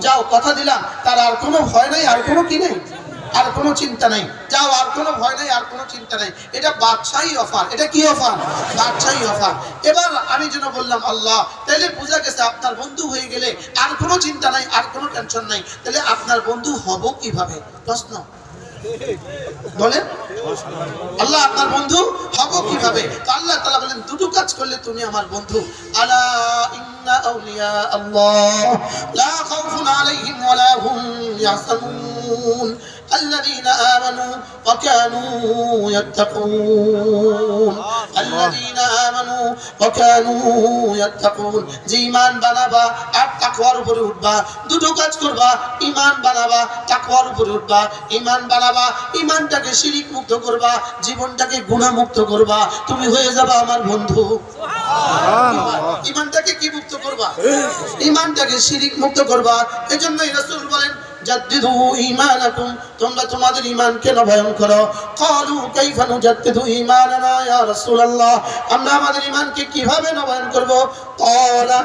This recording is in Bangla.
যাও, কথা দিলাম। তার আর কোনো ভয় নাই, আর কোনো কি নেই? আর কোনো চিন্তা নাই। যাও, আর কোনো ভয় নাই, আর কোনো চিন্তা নাই। এটা বাদশাহী অফার। এটা কি অফার? বাদশাহী অফার। এবার আমি যেন বললাম, আল্লাহ তাহলে বোঝা গেছে আপনার বন্ধু হয়ে গেলে আর কোনো চিন্তা নাই, আর কোনো টেনশন নাই। তাহলে আপনার বন্ধু হব কীভাবে? প্রশ্ন। বলেন। আল্লাহ, আপনার বন্ধু হব কীভাবে? তো আল্লাহ তালা বলেন, দুটো কাজ করলে তুমি আমার বন্ধু। আলা ইন্না আউলিয়া আল্লাহ লা খাউফুন আলাইহিম ওয়ালা হুম ইয়াহজানুন الذين آمنوا وكانوا يتقون الذين آمنوا وكانوا يتقون যে ইমান বানাবা আর তাকওয়ার উপরে উঠবা দুটো কাজ করবা ইমান বানাবা তাকওয়ার উপরে উঠবা ইমান বানাবা ইমানটাকে শিরিক মুক্ত করবা জীবনটাকে গুনাহ মুক্ত করবা তুমি হয়ে যাবা আমার বন্ধু ইমানটাকে কি মুক্ত করবা? ইমানটাকে শিরিক মুক্ত করবা। এজন্যই রাসূল বলেন, জাদ্দিদু তোমাদের ঈমানকে নবায়ন করো। ক্বালু কাইফা নুজাদ্দিদু ঈমানানা, ইয়া রাসূলুল্লাহ, আমরা আমাদের ঈমানকে কীভাবে নবায়ন করব? ক্বালা